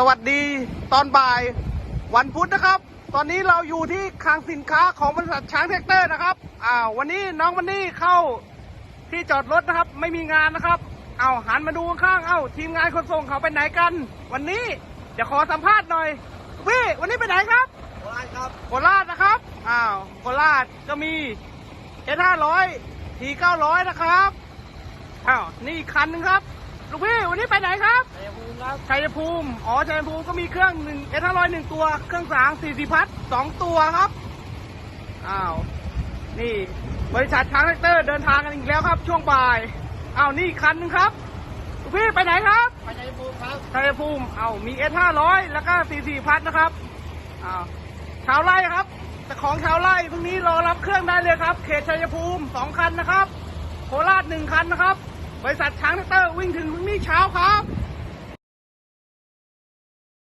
สวัสดีตอนบ่าย วันพุธนะครับ ตอนนี้เราอยู่ที่คลังสินค้าของบริษัทช้างแท็กเตอร์นะครับอ้าววันนี้น้องวันนี้เข้าที่จอดรถนะครับ ไม่มีงานนะครับ เอาหันมาดูข้างๆเอ้าทีมงานขนส่งเขาไปไหนกัน วันนี้เดี๋ยวขอสัมภาษณ์หน่อยพี่วันนี้ไปไหนครับโคราชครับโคราชนะครับอ้าวโคราชก็มีเอห้าร้อยทีเก้าร้อยนะครับอ้าวนี่อีกคันหนึ่งครับลูกพี่วันนี้ไปไหนครับชัยภูมิ ครับชัยภูมิ อ๋อชัยภูมิก็มีเครื่องหนึ่งเอทร้อยหนึ่งตัว เครื่องสางสี่สิพัทสองตัวครับ อ้าว นี่ บริษัทช้างแท็กเตอร์เดินทางกันอีกแล้วครับ ช่วงบ่าย อ้าวนี่อีกคันหนึงครับลูกพี่ไปไหนครับ ไปชัยภูมิครับชัยภูมิ เอามีเอห้าร้อยแล้วก็สี่สี่พัทนะครับ อ้าวชาวไร่ครับแต่ของชาวไร่พรุ่งนี้รอรับเครื่องได้เลยครับ เขตชัยภูมิสองคันนะครับ โคราชหนึ่งคันนะครับ บริษัทช้างแท็กเตอร์วิ่งถึงพรุ่งนี้เช้าครับ